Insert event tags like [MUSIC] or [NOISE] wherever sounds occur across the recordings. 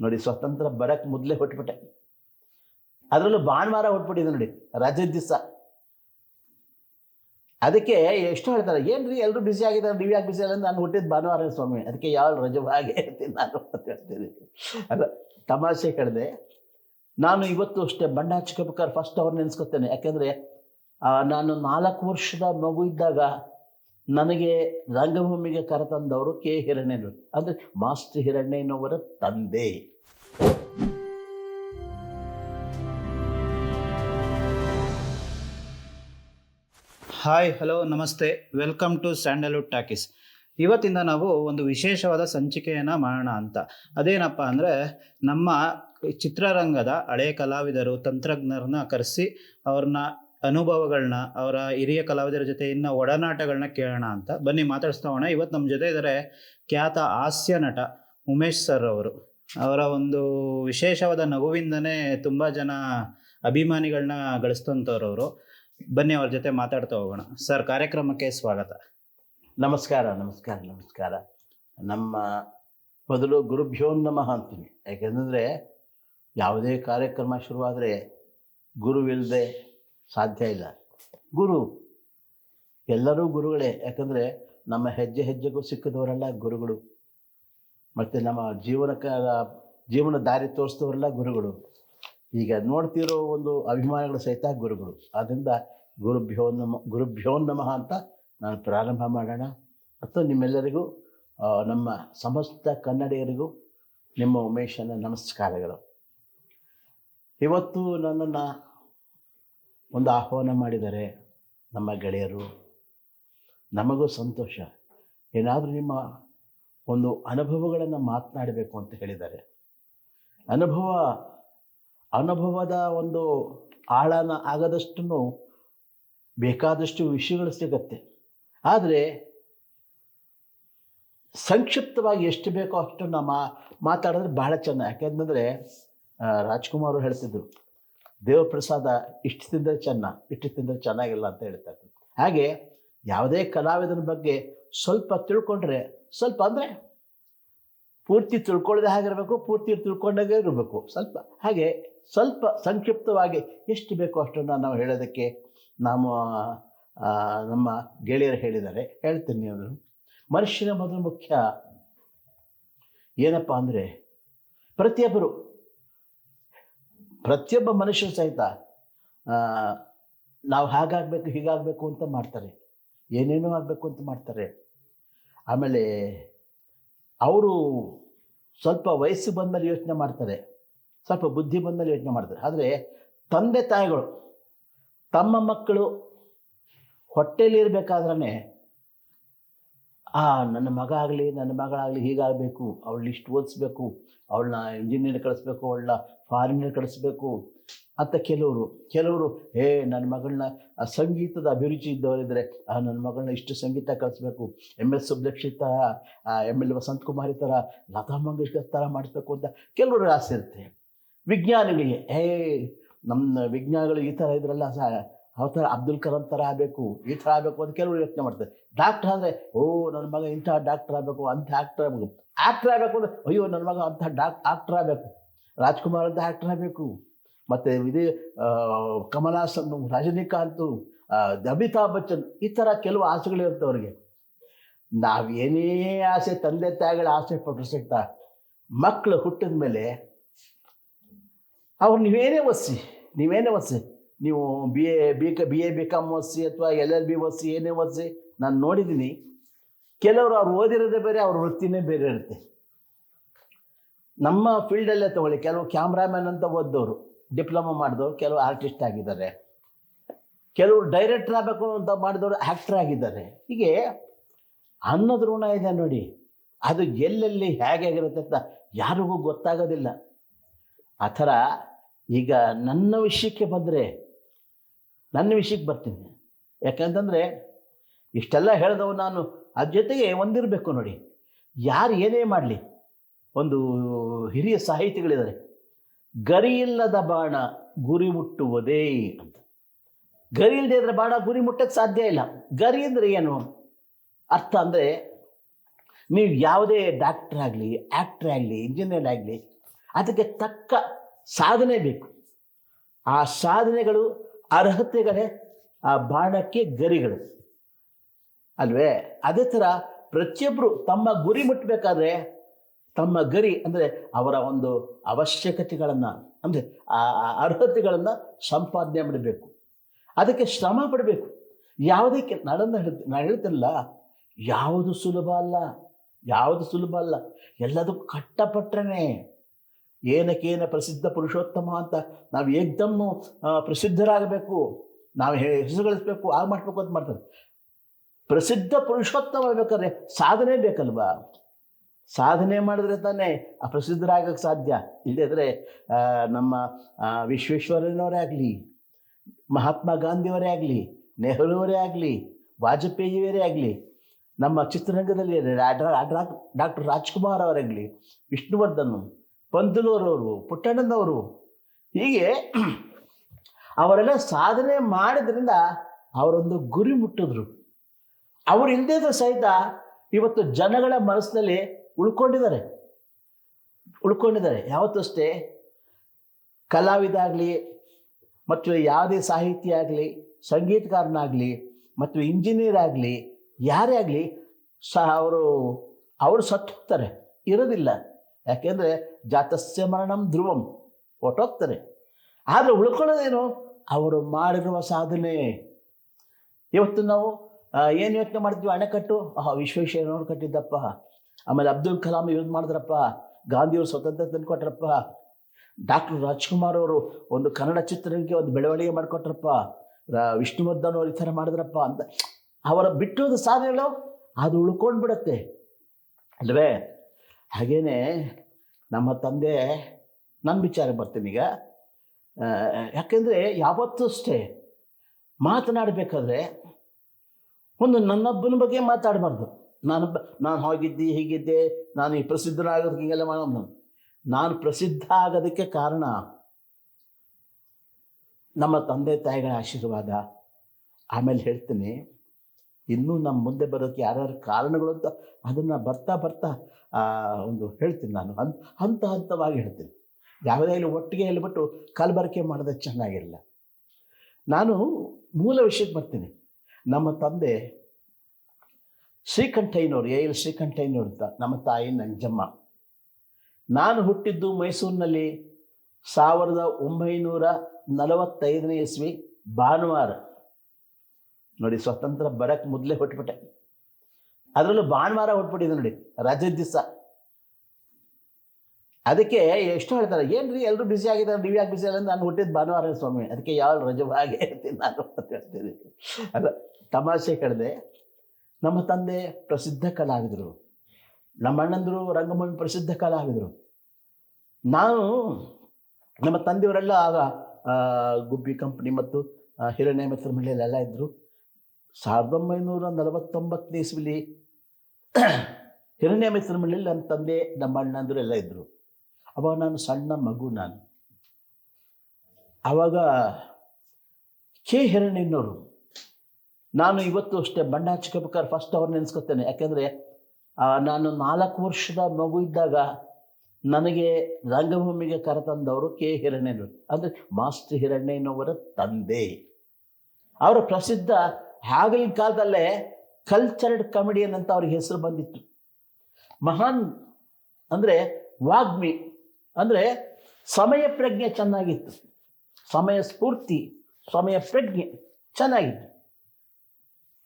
ನೋಡಿ, ಸ್ವತಂತ್ರ ಬರಕ್ಕೆ ಮೊದಲೇ ಹೊಟ್ಬಿಟ್ಟೆ ಅದರಲ್ಲೂ ಭಾನುವಾರ ಹೊಟ್ಬಿಟ್ಟಿದೆ ನೋಡಿ, ರಜೆ ದಿವಸ. ಅದಕ್ಕೆ ಎಷ್ಟು ಹೇಳ್ತಾರೆ, ಏನ್ರಿ ಎಲ್ಲರೂ ಬಿಸಿ ಆಗಿದ್ದಾರೆ, ನೀವು ಯಾಕೆ ಬಿಸಿ ನಾನು ಹುಟ್ಟಿದ ಭಾನುವಾರ ಸ್ವಾಮಿ, ಅದಕ್ಕೆ ಯಾವ ರಜವಾಗಿ ಇರ್ತೀನಿ ನಾನು ಅಂತ ಹೇಳ್ತೀನಿ. ಅಲ್ಲ, ತಮಾಷೆ ಕಳೆದೆ ನಾನು ಇವತ್ತು ಅಷ್ಟೇ ಬಣ್ಣ ಹಚ್ಕೋಬೇಕಾದ್ರೆ ಫಸ್ಟ್ ಅವ್ರು ನೆನೆಸ್ಕೊತೇನೆ. ಯಾಕೆಂದರೆ ನಾನು ನಾಲ್ಕು ವರ್ಷದ ಮಗು ಇದ್ದಾಗ ನನಗೆ ರಂಗಭೂಮಿಗೆ ಕರೆತಂದವರು ಕೆ. ಹಿರಣ್ಯನವರು. ಅಂದರೆ ಮಾಸ್ಟರ್ ಹಿರಣ್ಯನವರ ತಂದೆ. ಹಾಯ್, ಹಲೋ, ನಮಸ್ತೆ. Welcome to Sandalwood talkies. ಇವತ್ತಿಂದ ನಾವು ಒಂದು ವಿಶೇಷವಾದ ಸಂಚಿಕೆಯನ್ನು ಮಾಡೋಣ ಅಂತ. ಅದೇನಪ್ಪ ಅಂದರೆ, ನಮ್ಮ ಚಿತ್ರರಂಗದ ಹಳೆ ಕಲಾವಿದರು, ತಂತ್ರಜ್ಞರನ್ನ ಕರೆಸಿ ಅವ್ರನ್ನ ಅನುಭವಗಳನ್ನ ಅವರ ಹಿರಿಯ ಕಲಾವಿದರ ಜೊತೆ ಇನ್ನು ಒಡನಾಟಗಳನ್ನ ಕೇಳೋಣ ಅಂತ. ಬನ್ನಿ, ಮಾತಾಡಿಸ್ತಾ ಹೋಣ ಇವತ್ತು ನಮ್ಮ ಜೊತೆ ಇದ್ದಾರೆ ಖ್ಯಾತ ಹಾಸ್ಯ ನಟ ಉಮೇಶ್ ಸರ್ ಅವರು. ಅವರ ಒಂದು ವಿಶೇಷವಾದ ನಗುವಿಂದನೇ ತುಂಬ ಜನ ಅಭಿಮಾನಿಗಳನ್ನ ಗಳಿಸ್ತಂಥವ್ರು ಅವರು. ಬನ್ನಿ ಅವ್ರ ಜೊತೆ ಮಾತಾಡ್ತಾ ಹೋಗೋಣ. ಸರ್, ಕಾರ್ಯಕ್ರಮಕ್ಕೆ ಸ್ವಾಗತ. ನಮಸ್ಕಾರ ನಮಸ್ಕಾರ ನಮಸ್ಕಾರ. ನಮ್ಮ ಮೊದಲು ಗುರುಭ್ಯೋ ನಮಃ ಅಂತೀನಿ. ಯಾಕೆಂದರೆ ಯಾವುದೇ ಕಾರ್ಯಕ್ರಮ ಶುರುವಾದರೆ ಗುರುವಿಲ್ಲದೆ ಸಾಧ್ಯ ಇಲ್ಲ. ಗುರು, ಎಲ್ಲರೂ ಗುರುಗಳೇ. ಯಾಕಂದರೆ ನಮ್ಮ ಹೆಜ್ಜೆ ಹೆಜ್ಜೆಗೂ ಸಿಕ್ಕಿದವರೆಲ್ಲ ಗುರುಗಳು. ಮತ್ತು ನಮ್ಮ ಜೀವನಕ್ಕೆ ಜೀವನ ದಾರಿ ತೋರಿಸಿದವರೆಲ್ಲ ಗುರುಗಳು. ಈಗ ನೋಡ್ತಿರೋ ಒಂದು ಅಭಿಮಾನಗಳು ಸಹಿತ ಗುರುಗಳು. ಆದ್ದರಿಂದ ಗುರುಭ್ಯೋ ನಮ, ಗುರುಭ್ಯೋ ನಮಃ ಅಂತ ನಾನು ಪ್ರಾರಂಭ ಮಾಡೋಣ. ಮತ್ತು ನಿಮ್ಮೆಲ್ಲರಿಗೂ ನಮ್ಮ ಸಮಸ್ತ ಕನ್ನಡಿಗರಿಗೂ ನಿಮ್ಮ ಉಮೇಶನ ನಮಸ್ಕಾರಗಳು. ಇವತ್ತು ನನ್ನನ್ನು ಒಂದು ಆಹ್ವಾನ ಮಾಡಿದರೆ ನಮ್ಮ ಗೆಳೆಯರು, ನಮಗೂ ಸಂತೋಷ. ಏನಾದರೂ ನಿಮ್ಮ ಒಂದು ಅನುಭವಗಳನ್ನು ಮಾತನಾಡಬೇಕು ಅಂತ ಹೇಳಿದ್ದಾರೆ. ಅನುಭವ ಅನುಭವದ ಒಂದು ಆಳನ ಆಗದಷ್ಟು ಬೇಕಾದಷ್ಟು ವಿಷಯಗಳು ಸಿಗತ್ತೆ. ಆದರೆ ಸಂಕ್ಷಿಪ್ತವಾಗಿ ಎಷ್ಟು ಬೇಕೋ ಅಷ್ಟು ನಮ್ಮ ಮಾತಾಡಿದ್ರೆ ಬಹಳ ಚೆನ್ನ ಯಾಕೆಂತಂದರೆ ರಾಜ್ಕುಮಾರ್ ಹೇಳ್ತಿದ್ರು, ದೇವಪ್ರಸಾದ ಇಷ್ಟು ತಿಂದರೆ ಚೆನ್ನ, ಇಷ್ಟು ತಿಂದರೆ ಚೆನ್ನಾಗಿಲ್ಲ ಅಂತ ಹೇಳ್ತಾ ಇದ್ರು. ಹಾಗೆ ಯಾವುದೇ ಕಲಾವಿದನ ಬಗ್ಗೆ ಸ್ವಲ್ಪ ತಿಳ್ಕೊಂಡ್ರೆ, ಸ್ವಲ್ಪ ಅಂದರೆ ಪೂರ್ತಿ ತಿಳ್ಕೊಳ್ಳದೆ ಆಗಿರಬೇಕು ಪೂರ್ತಿ ತಿಳ್ಕೊಂಡಾಗೆ ಇರಬೇಕು, ಸ್ವಲ್ಪ ಹಾಗೆ ಸ್ವಲ್ಪ ಸಂಕ್ಷಿಪ್ತವಾಗಿ ಎಷ್ಟು ಬೇಕೋ ಅಷ್ಟನ್ನು ನಾವು ಹೇಳೋದಕ್ಕೆ ನಾವು ನಮ್ಮ ಗೆಳೆಯರು ಹೇಳಿದ್ದಾರೆ. ಹೇಳ್ತೀನಿ ಅವರು ಮನುಷ್ಯನ ಮೊದಲು ಮುಖ್ಯ ಏನಪ್ಪ ಅಂದರೆ ಪ್ರತಿಯೊಬ್ಬರು, ಪ್ರತಿಯೊಬ್ಬ ಮನುಷ್ಯ ಸಹಿತ ನಾವು ಹಾಗಾಗಬೇಕು, ಹೀಗಾಗಬೇಕು ಅಂತ ಮಾಡ್ತಾರೆ. ಏನೇನೋ ಆಗಬೇಕು ಅಂತ ಮಾಡ್ತಾರೆ. ಆಮೇಲೆ ಅವರು ಸ್ವಲ್ಪ ವಯಸ್ಸು ಬಂದ ಮೇಲೆ ಯೋಚನೆ ಮಾಡ್ತಾರೆ. ಸ್ವಲ್ಪ ಬುದ್ಧಿ ಬಂದಲ್ಲಿ ಯೋಚನೆ ಮಾಡ್ತಾರೆ. ಆದರೆ ತಂದೆ ತಾಯಿಗಳು, ತಮ್ಮ ಮಕ್ಕಳು ಹೊಟ್ಟೆಯಲ್ಲಿ ಇರಬೇಕಾದ್ರೆ ಆ, ನನ್ನ ಮಗ ಆಗಲಿ, ನನ್ನ ಮಗಳಾಗಲಿ ಹೀಗಾಗಬೇಕು ಅವಳನ್ನ ಇಷ್ಟು ಓದಿಸ್ಬೇಕು, ಅವಳನ್ನ ಇಂಜಿನಿಯರ್ ಕಳಿಸ್ಬೇಕು, ಅವಳನ್ನ ಫಾರಿನರ್ ಕಳಿಸ್ಬೇಕು ಅಂತ ಕೆಲವರು ಕೆಲವರು ಏ ನನ್ನ ಮಗಳನ್ನ ಸಂಗೀತದ ಅಭಿರುಚಿ ಇದ್ದವರಿದ್ದರೆ ಆ ನನ್ನ ಮಗಳನ್ನ ಇಷ್ಟು ಸಂಗೀತ ಕಲಿಸ್ಬೇಕು ಎಂ ಎಸ್ ಸುಬ್ಲಕ್ಷಿತ ಎಂ ಎಲ್ ವಸಂತ್ ಕುಮಾರಿ ಥರ ಲತಾ ಮಂಗೇಶ್ಕರ್ ಥರ ಮಾಡಿಸ್ಬೇಕು ಅಂತ ಕೆಲವರು ಆಸೆ ಇರುತ್ತೆ. ವಿಜ್ಞಾನಿಗಳಿಗೆ, ಹೇ ನಮ್ಮ ವಿಜ್ಞಾನಿಗಳು ಈ ಥರ ಇದ್ರಲ್ಲ ಸಹ ಅವ್ರ ಥರ ಅಬ್ದುಲ್ ಕಲಾಂ ಥರ ಆಗಬೇಕು, ಈ ಥರ ಆಗಬೇಕು ಅಂತ ಕೆಲವರು ಯೋಚನೆ ಮಾಡ್ತಾರೆ. ಡಾಕ್ಟರ್ ಅಂದರೆ, ಓ ನನ್ನ ಮಗ ಇಂಥ ಡಾಕ್ಟರ್ ಆಗಬೇಕು, ಅಂಥ ಆ್ಯಕ್ಟರ್ ಆಗಬೇಕು. ಆ್ಯಕ್ಟರ್ ಆಗಬೇಕು ಅಂದರೆ, ಅಯ್ಯೋ ನನ್ನ ಮಗ ಅಂಥ ಡಾಕ್ ಆ್ಯಕ್ಟರ್ ಆಗಬೇಕು. ರಾಜ್ಕುಮಾರ್ ಅಂತ ಆ್ಯಕ್ಟರ್ ಆಗಬೇಕು. ಮತ್ತು ಇದೇ ಕಮಲಾಸನ್ನು ರಜನಿಕಾಂತ್ ಅಮಿತಾಬ್ ಬಚ್ಚನ್, ಈ ಥರ ಕೆಲವು ಆಸೆಗಳಿರುತ್ತೆ ಅವರಿಗೆ. ನಾವೇನೇ ಆಸೆ ತಂದೆ ತಾಯಿಗಳ ಆಸೆ ಪಟ್ಟರು ಸಿಗ್ತಾ ಮಕ್ಕಳು ಹುಟ್ಟಿದ ಮೇಲೆ ಅವ್ರು ನೀವೇನೇ ಒಸಿ ನೀವೇನೇ ಒಸಿ ನೀವು ಬಿ ಎ ಬಿ ಕ B A B com OC ಅಥವಾ ಎಲ್ ಎಲ್ ಬಿ ಓದಿಸಿ ಏನೇ ಓದಿಸಿ ನಾನು ನೋಡಿದ್ದೀನಿ ಕೆಲವರು ಅವ್ರು ಓದಿರೋದೇ ಬೇರೆ, ಅವ್ರ ವೃತ್ತಿನೇ ಬೇರೆ ಇರುತ್ತೆ. ನಮ್ಮ ಫೀಲ್ಡಲ್ಲೇ ತಗೊಳ್ಳಿ, ಕೆಲವು ಕ್ಯಾಮ್ರಾಮ್ಯಾನ್ ಅಂತ ಓದ್ದವರು, ಡಿಪ್ಲೊಮಾ ಮಾಡಿದವರು, ಕೆಲವು ಆರ್ಟಿಸ್ಟ್ ಆಗಿದ್ದಾರೆ. ಕೆಲವರು ಡೈರೆಕ್ಟರ್ ಆಗಬೇಕು ಅಂತ ಮಾಡಿದವರು ಆ್ಯಕ್ಟ್ರ್ ಆಗಿದ್ದಾರೆ. ಹೀಗೆ ಅನ್ನೋದು ಋಣ ಇದೆ ನೋಡಿ, ಅದು ಎಲ್ಲೆಲ್ಲಿ ಹೇಗೆ ಆಗಿರುತ್ತೆ ಅಂತ ಯಾರಿಗೂ ಗೊತ್ತಾಗೋದಿಲ್ಲ. ಆ ಥರ ಈಗ ನನ್ನ ವಿಷಯಕ್ಕೆ ಬಂದರೆ ನನ್ನ ವಿಷಯಕ್ಕೆ ಬರ್ತೀನಿ. ಯಾಕಂತಂದರೆ ಇಷ್ಟೆಲ್ಲ ಹೇಳಿದವು ನಾನು ಅದ್ರ ಜೊತೆಗೆ ಒಂದಿರಬೇಕು ನೋಡಿ. ಯಾರು ಏನೇ ಮಾಡಲಿ, ಒಂದು ಹಿರಿಯ ಸಾಹಿತಿಗಳಿದ್ದಾರೆ, ಗರಿ ಇಲ್ಲದ ಬಾಣ ಗುರಿ ಮುಟ್ಟುವುದೇ ಅಂತ. ಗರಿ ಇಲ್ಲದೆ ಇದ್ರೆ ಬಾಣ ಗುರಿ ಮುಟ್ಟಕ್ಕೆ ಸಾಧ್ಯ ಇಲ್ಲ. ಗರಿ ಅಂದರೆ ಏನು? ಅರ್ಥ ಅಂದರೆ ನೀವು ಯಾವುದೇ ಡಾಕ್ಟ್ರ್ ಆಗಲಿ ಆ್ಯಕ್ಟ್ರ್ ಆಗಲಿ, ಇಂಜಿನಿಯರ್ ಆಗಲಿ, ಅದಕ್ಕೆ ತಕ್ಕ ಸಾಧನೆ ಬೇಕು. ಆ ಸಾಧನೆಗಳು, ಅರ್ಹತೆಗಳೇ ಆ ಬಾಣಕ್ಕೆ ಗರಿಗಳು. ಅಲ್ವೇ? ಅದೇ ಥರ ಪ್ರತಿಯೊಬ್ಬರು ತಮ್ಮ ಗುರಿ ಮುಟ್ಟಬೇಕಾದ್ರೆ ತಮ್ಮ ಗರಿ ಅಂದರೆ ಅವರ ಒಂದು ಅವಶ್ಯಕತೆಗಳನ್ನು, ಅಂದರೆ ಆ ಅರ್ಹತೆಗಳನ್ನು ಸಂಪಾದನೆ ಮಾಡಬೇಕು. ಅದಕ್ಕೆ ಶ್ರಮ ಪಡಬೇಕು. ಯಾವುದಕ್ಕೆ ನಾನು ಹೇಳ್ತೀನಿ ನಾನು ಹೇಳ್ತಿಲ್ಲ ಯಾವುದು ಸುಲಭ ಅಲ್ಲ, ಯಾವುದು ಸುಲಭ ಅಲ್ಲ ಎಲ್ಲದಕ್ಕೂ ಕಟ್ಟಪಟ್ಟರೆ ಏನಕ್ಕೇನ ಪ್ರಸಿದ್ಧ ಪುರುಷೋತ್ತಮ ಅಂತ ನಾವು ಏಕ್ದಮ್ಮು ಪ್ರಸಿದ್ಧರಾಗಬೇಕು ನಾವು ಹೆಸರು ಗಳಿಸ್ಬೇಕು ಆಗ ಮಾಡಬೇಕು ಅಂತ ಮಾಡ್ತಾರೆ. ಪ್ರಸಿದ್ಧ ಪುರುಷೋತ್ತಮ ಬೇಕಾದ್ರೆ ಸಾಧನೆ ಬೇಕಲ್ವಾ? ಸಾಧನೆ ಮಾಡಿದ್ರೆ ತಾನೇ ಆ ಪ್ರಸಿದ್ಧರಾಗಕ್ಕೆ ಸಾಧ್ಯ. ಇಲ್ಲದಿದ್ರೆ ನಮ್ಮ ಆ, ವಿಶ್ವೇಶ್ವರಯ್ಯನವರೇ ಆಗಲಿ ಮಹಾತ್ಮ ಗಾಂಧಿಯವರೇ ಆಗಲಿ ನೆಹರುವರೇ ಆಗಲಿ ವಾಜಪೇಯಿಯವರೇ ಆಗಲಿ ನಮ್ಮ ಚಿತ್ರರಂಗದಲ್ಲಿ ಡಾಕ್ಟರ್ ರಾಜ್ಕುಮಾರ್ ಅವರಾಗಲಿ ವಿಷ್ಣುವರ್ಧನ್ ಪಂತುಲೂರವರು ಪುಟ್ಟಣ್ಣನವರು. ಹೀಗೆ ಅವರೆಲ್ಲ ಸಾಧನೆ ಮಾಡಿದ್ರಿಂದ ಅವರೊಂದು ಗುರಿ ಮುಟ್ಟಿದ್ರು. ಅವರು ಇಲ್ಲದೇ ಸಹಿತ ಇವತ್ತು ಜನಗಳ ಮನಸ್ಸಿನಲ್ಲಿ ಉಳ್ಕೊಂಡಿದ್ದಾರೆ. ಉಳ್ಕೊಂಡಿದ್ದಾರೆ. ಯಾವತ್ತಷ್ಟೇ ಕಲಾವಿದ ಆಗಲಿ ಮತ್ತು ಯಾವುದೇ ಸಾಹಿತಿ ಆಗಲಿ, ಸಂಗೀತಕಾರನಾಗಲಿ ಮತ್ತು ಇಂಜಿನಿಯರ್ ಆಗಲಿ, ಯಾರೇ ಆಗಲಿ ಸಹ ಅವರು ಅವರು ಸತ್ತು ಹೋಗ್ತಾರೆ ಇರೋದಿಲ್ಲ. ಯಾಕೆಂದರೆ ಜಾತಸ್ಯ ಮರಣಂ ಧ್ರುವಂ ಹೊಟ್ಟೋಗ್ತಾರೆ ಆದರೆ ಉಳ್ಕೊಳ್ಳೋದೇನು? ಅವರು ಮಾಡಿರುವ ಸಾಧನೆ. ಇವತ್ತು ನಾವು ಏನು ಯೋಚನೆ ಮಾಡ್ತೀವಿ ಅಣೆಕಟ್ಟು? ಆಹಾ ವಿಶ್ವೇಶ್ವರಯ್ಯನವ್ರು ಕಟ್ಟಿದ್ದಪ್ಪ. ಆಮೇಲೆ ಅಬ್ದುಲ್ ಕಲಾಂ ಯೂಸ್ ಮಾಡಿದ್ರಪ್ಪ. ಗಾಂಧಿಯವರು ಸ್ವತಂತ್ರ ತಂದುಕೊಟ್ರಪ್ಪ. ಡಾಕ್ಟರ್ ರಾಜ್ಕುಮಾರ್ ಅವರು ಒಂದು ಕನ್ನಡ ಚಿತ್ರಕ್ಕೆ ಒಂದು ಬೆಳವಣಿಗೆ ಮಾಡಿಕೊಟ್ರಪ್ಪ. ವಿಷ್ಣುವರ್ಧನ್ ಅವರು ಈ ಥರ ಮಾಡಿದ್ರಪ್ಪ ಅಂತ. ಅವರ ಬಿಟ್ಟಿರೋದು ಸಾಧನೆಗಳು, ಅದು ಉಳ್ಕೊಂಡು ಬಿಡುತ್ತೆ ಅಲ್ವೇ? ಹಾಗೇನೆ ನಮ್ಮ ತಂದೆ ನನ್ನ ವಿಚಾರ ಬರ್ತೀನಿ ಈಗ. ಯಾಕೆಂದರೆ ಯಾವತ್ತೂ ಅಷ್ಟೇ ಮಾತನಾಡಬೇಕಾದ್ರೆ ಒಂದು ನನ್ನೊಬ್ಬನ ಬಗ್ಗೆ ಮಾತಾಡಬಾರ್ದು. ನಾನು ನಾನು ಹೋಗಿದ್ದೆ, ಹೀಗಿದ್ದೆ, ನಾನು ಈ ಪ್ರಸಿದ್ಧನಾಗೋದಕ್ಕೆ ಹಿಂಗೆಲ್ಲ ಮಾಡೋದು ನಾನು ಪ್ರಸಿದ್ಧ ಆಗೋದಕ್ಕೆ ಕಾರಣ ನಮ್ಮ ತಂದೆ ತಾಯಿಗಳ ಆಶೀರ್ವಾದ. ಆಮೇಲೆ ಹೇಳ್ತೀನಿ ಇನ್ನೂ ನಮ್ಮ ಮುಂದೆ ಬರೋಕ್ಕೆ ಯಾರ್ಯಾರು ಕಾರಣಗಳು ಅಂತ ಅದನ್ನು ಬರ್ತಾ ಬರ್ತಾ ಒಂದು ಹೇಳ್ತೀನಿ ನಾನು. ಹಂತ ಹಂತ ಹಂತವಾಗಿ ಹೇಳ್ತೀನಿ. ಯಾವುದೇ ಇಲ್ಲಿ, ಒಟ್ಟಿಗೆ ಹೇಳ್ಬಿಟ್ಟು ಕಲಬರಿಕೆ ಮಾಡೋದು ಚೆನ್ನಾಗಿರಲ್ಲ ನಾನು ಮೂಲ ವಿಷಯಕ್ಕೆ ಬರ್ತೀನಿ. ನಮ್ಮ ತಂದೆ ಶ್ರೀಕಂಠಯ್ಯನವರು, ಎ ಎಲ್ ಶ್ರೀಕಂಠಯ್ಯನವರು ಅಂತ, ನಮ್ಮ ತಾಯಿ ನಂಜಮ್ಮ. ನಾನು ಹುಟ್ಟಿದ್ದು ಮೈಸೂರಿನಲ್ಲಿ ಸಾವಿರದ ಒಂಬೈನೂರ ನಲವತ್ತೈದನೇ ಇಸ್ವಿ ಭಾನುವಾರ. ನೋಡಿ, ಸ್ವತಂತ್ರ ಬರಕ್ಕೆ ಮೊದಲೇ ಹೊಟ್ಬಿಟ್ಟೆ ಅದರಲ್ಲೂ ಭಾನುವಾರ ಹೊಟ್ಬಿಟ್ಟಿದೆ ನೋಡಿ ರಜೆ ದಿವಸ. ಅದಕ್ಕೆ ಎಷ್ಟು ಹೇಳ್ತಾರೆ, ಏನ್ರಿ ಎಲ್ಲರೂ ಬ್ಯುಸಿ ಆಗಿದ್ದಾರೆ, ನೀವು ಯಾಕೆ ಬ್ಯುಸಿ ಅಲ್ಲ? ನಾನು ಹುಟ್ಟಿದ ಭಾನುವಾರ ಸ್ವಾಮಿ, ಅದಕ್ಕೆ ಯಾವ ರಜವಾಗಿ ಹೇಳ್ತೀನಿ ನಾನು ಅಂತ ಹೇಳ್ತೀನಿ. ಅಲ್ಲ, ತಮಾಷೆ ಕಳೆದೆ ನಮ್ಮ ತಂದೆ ಪ್ರಸಿದ್ಧ ಕಲಾವಿದರು. ನಮ್ಮ ಅಣ್ಣಂದರು ರಂಗಭೂಮಿ ಪ್ರಸಿದ್ಧ ಕಲಾವಿದರು. ನಾನು, ನಮ್ಮ ತಂದೆಯವರೆಲ್ಲ ಆಗ ಗುಬ್ಬಿ ಕಂಪ್ನಿ ಮತ್ತು ಹಿರಣ್ಯ ಮಿತ್ರ ಮಳೆಯಲ್ಲೆಲ್ಲ ಇದ್ದರು ಸಾವಿರದ ಒಂಬೈನೂರ ನಲವತ್ತೊಂಬತ್ತನೇ ಇಸ್ವಿಲಿ ಹಿರಣ್ಯ ಮಿತ್ರ ಮನೆಯಲ್ಲಿ ನನ್ನ ತಂದೆ, ನಮ್ಮ ಅಣ್ಣಂದರು ಎಲ್ಲ ಇದ್ದರು ಅವಾಗ ನಾನು ಸಣ್ಣ ಮಗು ನಾನು. ಆವಾಗ ಕೆ ಹಿರಣ್ಯನವರು, ನಾನು ಇವತ್ತು ಅಷ್ಟೇ ಬಣ್ಣ ಹಚ್ಕೋಬೇಕಾದ್ರೆ ಫಸ್ಟ್ ಅವ್ರು ನೆನೆಸ್ಕೊತೇನೆ. ಯಾಕೆಂದರೆ ನಾನು ನಾಲ್ಕು ವರ್ಷದ ಮಗು ಇದ್ದಾಗ ನನಗೆ ರಂಗಭೂಮಿಗೆ ಕರೆತಂದವರು ಕೆ ಹಿರಣ್ಯನವರು. ಅಂದರೆ ಮಾಸ್ಟರ್ ಹಿರಣ್ಯನವರ ತಂದೆ. ಅವರ ಪ್ರಸಿದ್ಧ ಆಗಿನ ಕಾಲದಲ್ಲೇ ಕಲ್ಚರ್ಡ್ ಕಾಮಿಡಿಯನ್ ಅಂತ ಅವ್ರಿಗೆ ಹೆಸರು ಬಂದಿತ್ತು. ಮಹಾನ್ ಅಂದರೆ ವಾಗ್ಮಿ ಅಂದರೆ ಸಮಯ ಪ್ರಜ್ಞೆ ಚೆನ್ನಾಗಿತ್ತು. ಸಮಯ ಸ್ಫೂರ್ತಿ, ಸಮಯ ಪ್ರಜ್ಞೆ ಚೆನ್ನಾಗಿತ್ತು.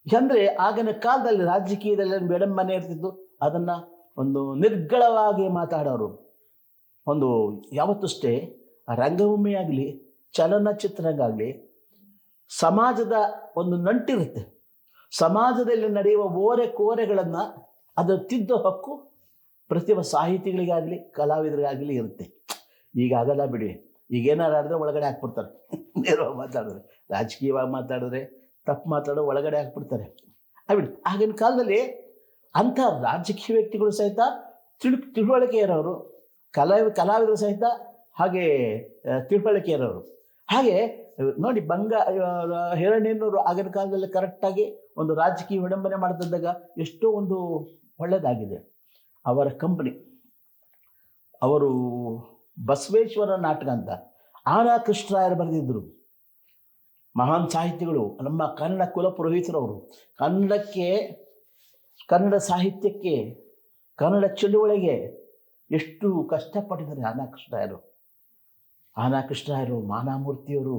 ಅಂದರೆ ಆಗಿನ ಕಾಲದಲ್ಲಿ ರಾಜಕೀಯದಲ್ಲಿ ವಿಡಂಬನೆ ಇರ್ತಿತ್ತು. ಅದನ್ನು ಒಂದು ನಿರ್ಗಳವಾಗಿ ಮಾತಾಡೋರು. ಒಂದು ಯಾವತ್ತಷ್ಟೇ ರಂಗಭೂಮಿ ಆಗಲಿ ಚಲನಚಿತ್ರರಂಗ ಆಗಲಿ ಸಮಾಜದ ಒಂದು ನಂಟಿರುತ್ತೆ. ಸಮಾಜದಲ್ಲಿ ನಡೆಯುವ ಓರೆ ಕೋರೆಗಳನ್ನು ಅದು ತಿದ್ದೋ ಹಕ್ಕು ಪ್ರತಿಯೊಬ್ಬ ಸಾಹಿತಿಗಳಿಗಾಗಲಿ, ಕಲಾವಿದರಿಗಾಗಲಿ ಇರುತ್ತೆ. ಈಗ ಆಗಲ್ಲ ಬಿಡಿ. ಈಗ ಆದರೆ ಒಳಗಡೆ ಹಾಕ್ಬಿಡ್ತಾರೆ. ನೇರವಾಗಿ ಮಾತಾಡಿದ್ರೆ. ರಾಜಕೀಯವಾಗಿ ಮಾತಾಡಿದ್ರೆ, ತಪ್ಪು ಮಾತಾಡೋ ಒಳಗಡೆ ಹಾಕ್ಬಿಡ್ತಾರೆ. ಬಿಡಿ. ಆಗಿನ ಕಾಲದಲ್ಲಿ ಅಂಥ ರಾಜಕೀಯ ವ್ಯಕ್ತಿಗಳು ಸಹಿತ ತಿಳ್ ತಿಳುವಳಿಕೆ ಇರೋರು ಕಲಾ ಕಲಾವಿದರು ಸಹಿತ ಹಾಗೆ ತಿಳುವಳಿಕೆ ಇರೋರು ಹಾಗೆ, ನೋಡಿ ಬಂಗ ಹಿರಣ್ಯನವರು ಆಗಿನ ಕಾಲದಲ್ಲಿ ಕರೆಕ್ಟಾಗಿ ಒಂದು ರಾಜಕೀಯ ವಿಡಂಬನೆ ಮಾಡ್ತಿದ್ದಾಗ ಎಷ್ಟೋ ಒಂದು ಒಳ್ಳೆಯದಾಗಿದೆ ಅವರ ಕಂಪನಿ ಅವರು ಬಸವೇಶ್ವರ ನಾಟಕ ಅಂತ, ಆರ ಕೃಷ್ಣರಾಯರು ಬರೆದಿದ್ದರು ಮಹಾನ್ ಸಾಹಿತಿಗಳು, ನಮ್ಮ ಕನ್ನಡ ಕುಲ ಪುರೋಹಿತರವರು, ಕನ್ನಡಕ್ಕೆ, ಕನ್ನಡ ಸಾಹಿತ್ಯಕ್ಕೆ, ಕನ್ನಡ ಚಳುವಳಿಗೆ ಎಷ್ಟು ಕಷ್ಟಪಟ್ಟಿದ್ದಾರೆ ಆನಾ ಕೃಷ್ಣರಾಯರು. ಆನಾ ಕೃಷ್ಣರಾಯರು ಮಾನಾಮೂರ್ತಿಯವರು,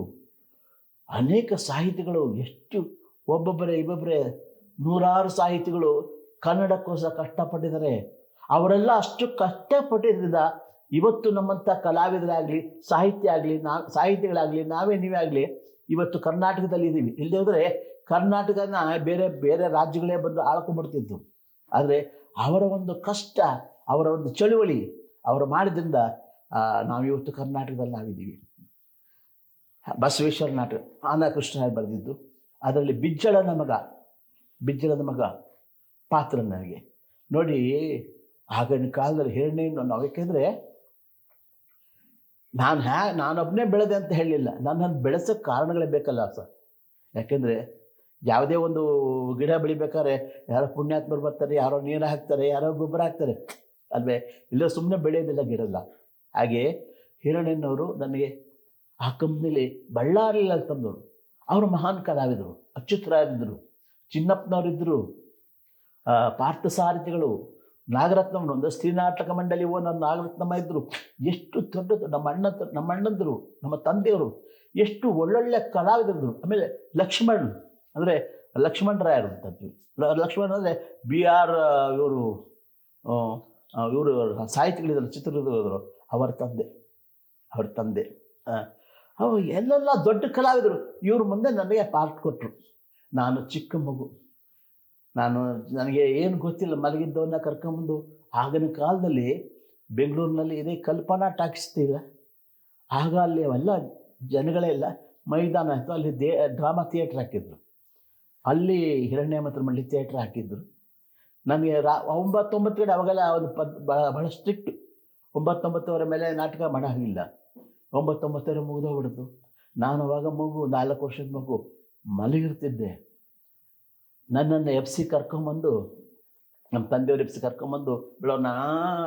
ಅನೇಕ ಸಾಹಿತಿಗಳು, ಎಷ್ಟು ಒಬ್ಬೊಬ್ಬರೇ ಇಬ್ಬೊಬ್ಬರೇ ನೂರಾರು ಸಾಹಿತಿಗಳು ಕನ್ನಡಕ್ಕೋಸ್ಕರ ಕಷ್ಟಪಟ್ಟಿದ್ದಾರೆ. ಅವರೆಲ್ಲ ಅಷ್ಟು ಕಷ್ಟಪಟ್ಟಿದ್ದರಿಂದ ಇವತ್ತು ನಮ್ಮಂಥ ಕಲಾವಿದರಾಗಲಿ, ಸಾಹಿತ್ಯ ಆಗಲಿ, ನಾ, ಸಾಹಿತಿಗಳಾಗಲಿ, ನಾವೇ ನೀವೇ ಆಗಲಿ ಇವತ್ತು ಕರ್ನಾಟಕದಲ್ಲಿ ಇದ್ದೀವಿ. ಇಲ್ಲದೆ ಹೋದರೆ ಕರ್ನಾಟಕನ ಬೇರೆ ಬೇರೆ ರಾಜ್ಯಗಳೇ ಬಂದು ಆಳ್ಕೊಂಡ್ಬಿಡ್ತಿತ್ತು ಆದರೆ ಅವರ ಒಂದು ಕಷ್ಟ, ಅವರ ಒಂದು ಚಳುವಳಿ, ಅವರು ಮಾಡಿದ್ರಿಂದ ನಾವಿವತ್ತು ಕರ್ನಾಟಕದಲ್ಲಿ ನಾವಿದ್ದೀವಿ. ಬಸವೇಶ್ವರ ನಾಟಕ ಆನಾ ಕೃಷ್ಣ ಬರೆದಿದ್ದು. ಅದರಲ್ಲಿ ಬಿಜ್ಜಳನ ಮಗ ಬಿಜ್ಜಳನ ಮಗ ಪಾತ್ರ ನನಗೆ. ನೋಡಿ, ಆಗಿನ ಕಾಲದಲ್ಲಿ ಹಿರಣ್ಯನ್ನು ನಾವು ಯಾಕೆಂದರೆ ನಾನು ಹ್ಯಾ ನಾನೊಬ್ಬನೇ ಬೆಳೆದೆ ಅಂತ ಹೇಳಲಿಲ್ಲ. ನನ್ನನ್ನು ಬೆಳೆಸೋಕ್ಕೆ ಕಾರಣಗಳೇ ಬೇಕಲ್ಲ ಸರ್. ಯಾಕೆಂದರೆ, ಯಾವುದೇ ಒಂದು ಗಿಡ ಬೆಳಿಬೇಕಾದ್ರೆ ಯಾರೋ ಪುಣ್ಯಾತ್ಮರು ಬರ್ತಾರೆ, ಯಾರೋ ನೀರು ಹಾಕ್ತಾರೆ, ಯಾರೋ ಗೊಬ್ಬರ ಹಾಕ್ತಾರೆ. ಅಲ್ವೇ, ಇಲ್ಲ ಸುಮ್ಮನೆ ಬೆಳೆಯೋದಿಲ್ಲ ಗಿಡ ಹಾಗೆ ಹಿರಣ್ಣನವರು ನನಗೆ ಆ ಕಂಪ್ನಿಲಿ ಬಳ್ಳಾರಿಯಲ್ಲಿ ತಂದವರು. ಅವರು ಮಹಾನ್ ಕಲಾವಿದರು ಅಚ್ಯುತರಾಯರಿದ್ದರು ಚಿನ್ನಪ್ಪನವರಿದ್ದರು ಪಾರ್ಥಸಾರಥಿಗಳು ಸ್ತ್ರೀ ನಾಟಕ ಮಂಡಳಿ ಓನರ್ ನಾಗರತ್ನಮ್ಮ ಇದ್ದರು. ಎಷ್ಟು ದೊಡ್ಡ ನಮ್ಮ ಅಣ್ಣ ನಮ್ಮ ಅಣ್ಣಂದರು, ನಮ್ಮ ತಂದೆಯವರು ಎಷ್ಟು ಒಳ್ಳೊಳ್ಳೆ ಕಲಾವಿದರು ಆಮೇಲೆ ಲಕ್ಷ್ಮಣ್, ಅಂದರೆ ಲಕ್ಷ್ಮಣ್ ರಾಯರು ಲ- ಲಕ್ಷ್ಮಣ್ ಅಂದರೆ ಬಿ ಆರ್ ಇವರು ಇವರು ಸಾಹಿತಿಗಳಿದ್ದರು, ಚಿತ್ರದುರ್ಗದವರು. ಅವರ ತಂದೆ, ಅವ್ರ ತಂದೆ. ಅವು ಎಲ್ಲೆಲ್ಲ ದೊಡ್ಡ ಕಲಾವಿದರು. ಇವ್ರ ಮುಂದೆ ನನಗೆ ಪಾರ್ಟ್ ಕೊಟ್ಟರು ನಾನು ಚಿಕ್ಕ ಮಗು. ನಾನು, ನನಗೆ ಏನು ಗೊತ್ತಿಲ್ಲ, ಮಲಗಿದ್ದವನ್ನ ಕರ್ಕೊಂಬಂದು. ಆಗಿನ ಕಾಲದಲ್ಲಿ ಬೆಂಗಳೂರಿನಲ್ಲಿ ಇದೇ ಕಲ್ಪನಾ ಟಾಕಿಸ್ತಿಲ್ಲ ಆಗ ಅಲ್ಲಿ ಅವೆಲ್ಲ ಜನಗಳೇ ಇಲ್ಲ. ಮೈದಾನ ಆಯಿತು ಅಲ್ಲಿ ದೇ, ಡ್ರಾಮಾ ಥಿಯೇಟ್ರ್ ಹಾಕಿದ್ರು. ಅಲ್ಲಿ ಹಿರಣ್ಯ ಮತ್ತು ಮಳ್ಳಿ ಥಿಯೇಟ್ರ್ ಹಾಕಿದ್ರು. ನನಗೆ ರಾ ಒಂಬತ್ತೊಂಬತ್ತು ಕಡೆ ಅವಾಗೆಲ್ಲ ಒಂದು ಪದ್ ಭಾಳ ಸ್ಟ್ರಿಕ್ಟ್ ಒಂಬತ್ತೊಂಬತ್ತುವರೆ ಮೇಲೆ ನಾಟಕ ಮಾಡೋ ಹಾಗಿಲ್ಲ ಒಂಬತ್ತೊಂಬತ್ತುವರೆ ಮುಗಿದೋಗ್ಬಿಡ್ತು ನಾನು ಅವಾಗ ಮಗು, ನಾಲ್ಕು ವರ್ಷದ ಮಗು, ಮಲಗಿರ್ತಿದ್ದೆ. ನನ್ನನ್ನು ಎಫ್ ಸಿ ಕರ್ಕೊಂಬಂದು ನಮ್ಮ ತಂದೆಯವ್ರು ಎಫ್ಸಿ ಕರ್ಕೊಂಬಂದು ಬಿಡೋಣ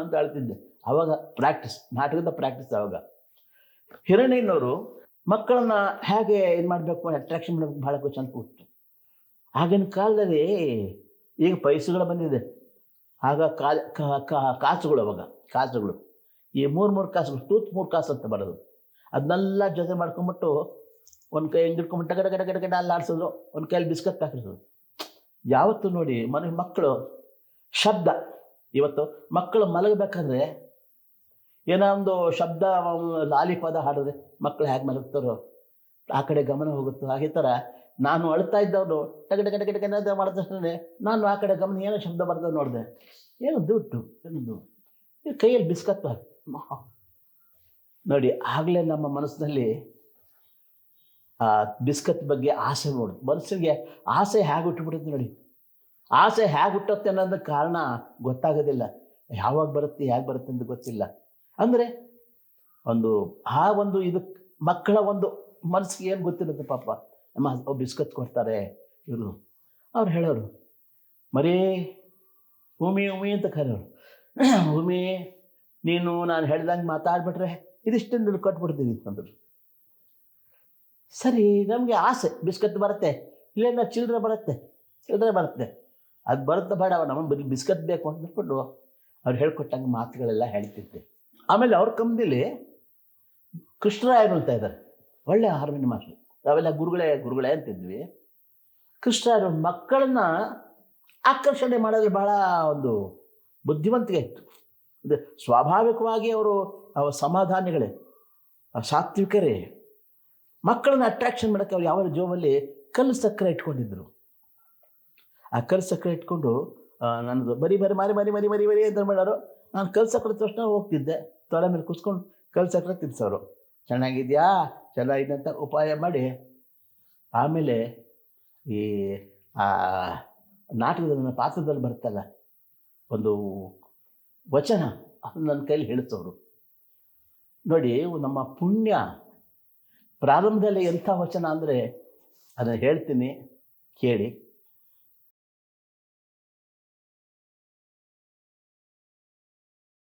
ಅಂತ ಅಳ್ತಿದ್ದೆ ಅವಾಗ ಪ್ರಾಕ್ಟೀಸ್ ನಾಟಕದ ಪ್ರಾಕ್ಟೀಸ್ ಅವಾಗ. ಹಿರಣ್ಣಯ್ಯನವರು ಮಕ್ಕಳನ್ನ ಹೇಗೆ ಏನು ಮಾಡಬೇಕು ಅಟ್ರಾಕ್ಷನ್ ಮಾಡಬೇಕು ಭಾಳ ಖುಷಿ ಅಂತ ಕೊಟ್ಟು ಆಗಿನ ಕಾಲದಲ್ಲಿ ಈಗ ಪೈಸೆಗಳು ಬಂದಿದೆ. ಆಗ ಕಾ- ಕಾಸುಗಳು ಅವಾಗ, ಕಾಸುಗಳು. ಈ ಮೂರು ಮೂರು ಕಾಸು ಟೂತ್ ಮೂರು ಕಾಸು ಅಂತ ಬರೋದು. ಅದನ್ನೆಲ್ಲ ಜೊತೆ ಮಾಡ್ಕೊಂಬಿಟ್ಟು ಒಂದು ಕೈ ಹಿಂಗೆ ಹಿಡ್ಕೊಂಬಿಟ್ಟು ಗಡ ಗಡ ಗಡ ಗಡ ಅಲ್ಲಿ ಆಡ್ಸಿದ್ರು. ಒಂದು ಕೈಯಲ್ಲಿ ಬಿಸ್ಕತ್ ಹಾಕಿಸೋದು ಯಾವತ್ತು ನೋಡಿ ಮನೆ ಮಕ್ಕಳು ಶಬ್ದ. ಇವತ್ತು ಮಕ್ಕಳು ಮಲಗಬೇಕಾದ್ರೆ ಏನೋ ಒಂದು ಶಬ್ದ ಲಾಲಿ ಪದ ಹಾಡಿದ್ರೆ ಮಕ್ಕಳು ಹೇಗೆ ಮಲಗ್ತಾರೋ ಆ ಕಡೆ ಗಮನ ಹೋಗುತ್ತೋ. ಹಾಗೆ ಥರ ನಾನು ಅಳ್ತಾ ಇದ್ದವನು ಟಗ ಟಗ ಟಗ ಟಗ ಅಂತ ಮಾಡಿದ ತಕ್ಷಣ ನಾನು ಆ ಕಡೆ ಗಮನ ಏನೋ ಶಬ್ದ ಬರ್ತದೆ ನೋಡಿದೆ. ಏನು ದುಡ್ಡು, ಏನು ಕೈಯಲ್ಲಿ ಬಿಸ್ಕತ್ತು ಹಾಕಿ. ನೋಡಿ, ಆಗಲೇ ನಮ್ಮ ಮನಸ್ಸಿನಲ್ಲಿ, ಆ, ಬಿಸ್ಕತ್ ಬಗ್ಗೆ ಆಸೆ ನೋಡಿ ಮನಸ್ಸಿಗೆ ಆಸೆ ಹೇಗೆ ಹುಟ್ಟುಬಿಡುತ್ತೆ ನೋಡಿ. ಆಸೆ ಹೇಗೆ ಹುಟ್ಟುತ್ತೆ ಅನ್ನೋದಕ್ಕೆ ಕಾರಣ ಗೊತ್ತಾಗೋದಿಲ್ಲ. ಯಾವಾಗ ಬರುತ್ತೆ, ಹೇಗೆ ಬರುತ್ತೆ ಅಂತ ಗೊತ್ತಿಲ್ಲ. ಅಂದರೆ, ಒಂದು, ಆ ಒಂದು ಇದಕ್ಕೆ ಮಕ್ಕಳ ಒಂದು ಮನಸ್ಸಿಗೆ ಏನು ಗೊತ್ತಿರುತ್ತೆ ಪಾಪ. ನಮ್ಮ ಒಬ್ಬ ಬಿಸ್ಕತ್ ಕೊಡ್ತಾರೆ ಇವರು. ಅವ್ರು ಹೇಳೋರು, ಮರೀ, ಉಮಿ ಉಮಿ ಅಂತ ಕರೆಯೋರು. [CLEARS THROAT] ಉಮಿ ನೀನು ನಾನು ಹೇಳ್ದಂಗೆ ಮಾತಾಡ್ಬಿಟ್ರೆ ಇದಿಷ್ಟನ್ನು ಕೊಟ್ಬಿಡ್ತೀನಿ ಅಂತಂದ್ರು. ಸರಿ, ನಮಗೆ ಆಸೆ, ಬಿಸ್ಕತ್ ಬರುತ್ತೆ ಇಲ್ಲೇನ ಚಿಲ್ಲರೆ ಬರುತ್ತೆ ಚಿಲ್ಲರೆ ಬರುತ್ತೆ. ಅದು ಬರುತ್ತೆ ಬೇಡ ನಮಗೆ ಬರೀ ಬಿಸ್ಕತ್ ಬೇಕು ಅಂದ್ಬಿಟ್ಟು ಅವ್ರು ಹೇಳ್ಕೊಟ್ಟಂಗೆ ಮಾತುಗಳೆಲ್ಲ ಹೇಳ್ತಿದ್ದೆ. ಆಮೇಲೆ ಅವ್ರ ಕಂಪ್ನಿಲಿ ಕೃಷ್ಣರಾಯರು ಅಂತ ಇದ್ದಾರೆ. ಒಳ್ಳೆ ಹಾರ್ಮಿನ ಮಾಸ್ಟರ್. ನಾವೆಲ್ಲ ಗುರುಗಳೇ ಗುರುಗಳೇ ಅಂತಿದ್ವಿ. ಕೃಷ್ಣರಾಯರು ಮಕ್ಕಳನ್ನ ಆಕರ್ಷಣೆ ಮಾಡೋದು ಬಹಳ ಒಂದು ಬುದ್ಧಿವಂತಿಕೆ ಇತ್ತು. ಸ್ವಾಭಾವಿಕವಾಗಿ ಅವರು, ಅವ ಸಮಾಧಾನಿಗಳೇ ಸಾತ್ವಿಕರೇ. ಮಕ್ಕಳನ್ನ ಅಟ್ರಾಕ್ಷನ್ ಮಾಡೋಕ್ಕೆ ಅವ್ರು ಯಾವ ಜೋಬಲ್ಲಿ ಕಲ್ಲು ಸಕ್ಕರೆ ಇಟ್ಕೊಂಡಿದ್ರು. ಆ ಕಲ್ಲು ಸಕ್ಕರೆ ಇಟ್ಕೊಂಡು ನನ್ನದು ಬರಿ ಬರೀ ಮಾರಿ ಮರಿ ಮರಿ ಮರಿ ಮರಿ ಅಂತ ಮಾಡೋರು. ನಾನು ಕಲ್ಲು ಸಕ್ಕರೆ ತಕ್ಷಣ ಹೋಗ್ತಿದ್ದೆ. ತೊಲೆ ಮೇಲೆ ಕೂತ್ಕೊಂಡು ಕಲ್ಲು ಸಕ್ಕರೆ ತಿನ್ಸೋರು. ಚೆನ್ನಾಗಿದ್ಯಾ? ಚೆನ್ನಾಗಿದೆ ಅಂತ ಉಪಾಯ ಮಾಡಿ. ಆಮೇಲೆ ಈ, ಆ, ನಾಟಕದ ಪಾತ್ರದಲ್ಲಿ ಬರ್ತಲ್ಲ, ಒಂದು ವಚನ ಅದು ನನ್ನ ಕೈಲಿ ಹೇಳ್ತವರು. ನೋಡಿ, ನಮ್ಮ ಪುಣ್ಯ ಪ್ರಾರಂಭದಲ್ಲಿ ಎಂಥ ವಚನ ಅಂದರೆ ಅದನ್ನು ಹೇಳ್ತೀನಿ, ಕೇಳಿ.